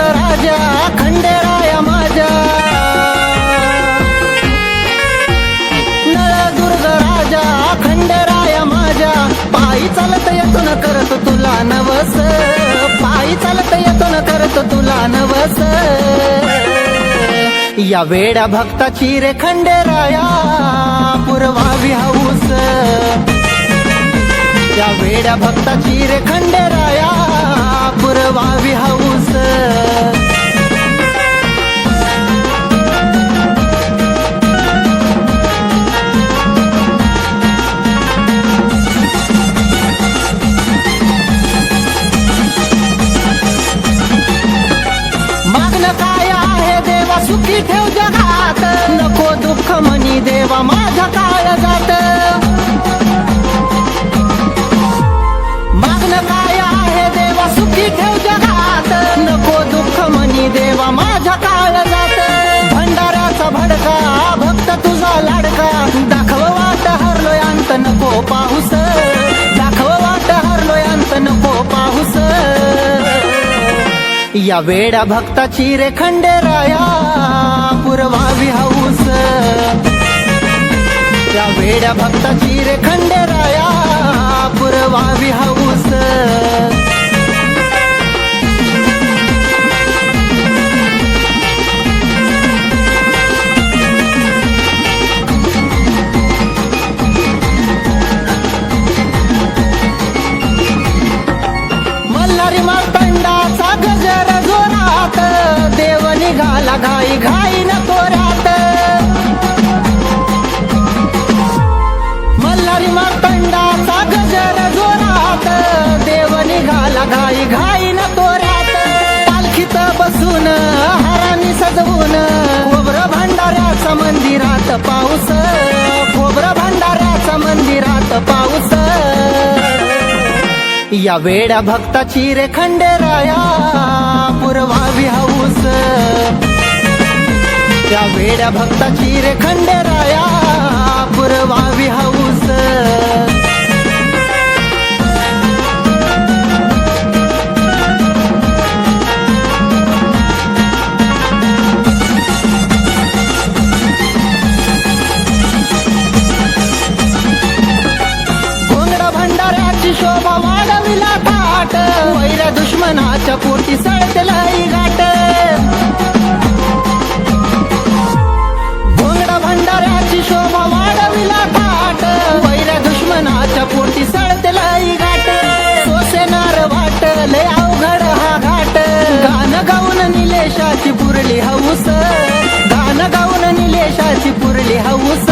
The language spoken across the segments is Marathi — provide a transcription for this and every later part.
राजा खंडेराया माझ्या. नळदुर्ग राजा खंडेराया माझ्या. पायी चालत येतो न करत तुला नवस. पायी चालत येतो न करत तुला नवस. या वेड्या भक्ताची रे खंडेराया पुरवावी हौस या वेड्या भक्ताची रे खंडेराया पुरवावी हौस मागणं काय आहे देवा? सुखी ठेव जगात. लाडका दाखव वाट हरलो यांत नको पाऊस दाखव वाट हरलो यांत नको पाऊस या वेडा भक्ताची रे खंडेराया पुरवावी हाऊस या वेड्या भक्ताची रे खंडेराया पुरवावी हाऊस घाला घाई घाई न तोरात मल्हारी मार्तंडाचा गजर जोरात. देव निघाला घाई घाई नको रात. पालखीत बसून हारानी सजवून खोबर भंडाऱ्याचा मंदिरात पाऊस. खोबर भंडाऱ्याचा मंदिरात पाऊस. या वेड्या भक्ताची रे खंडेराया. पुरवावी हाऊस या वेड्या भक्ताची रे खंडेराया पुरवावी हाऊस थाट वैर दुश्मनाच्या पोटी सळतलाई गाठ घोंगड भंडाऱ्याची शोभा वाढविला थाट वैर दुश्मनाच्या पोटी सळतलाई गाठ सोसेनार वाट लय अवघड हा घाट. गाणं गाऊन निलेशाची पुरली हौस. गाणं गाऊन निलेशाची पुरली हौस.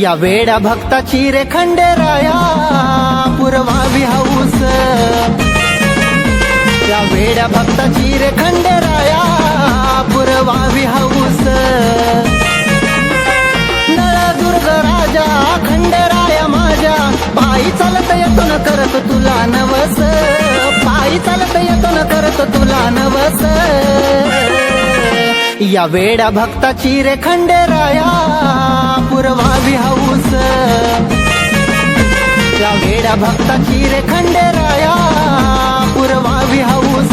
या वेड्या भक्ताची रे खंडेराया. पुरवावी हौस या वेड्या भक्ताची रे खंडराया पुरवावी हौस नळदुर्ग राजा खंडराया माझ्या पायी चालत येतो न करत तुला नवस. पायी चालत येतो न करत तुला नवस. या वेड्या भक्ताची रे खंडराया पुरवावी हौस या वेड्या भक्ताची रे खंडेराया पुरवावी हौस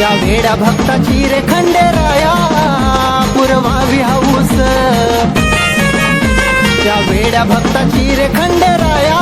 या वेड्या भक्ताची रे खंडेराया पुरवावी हौस या वेड्या भक्ताची रे खंडेराया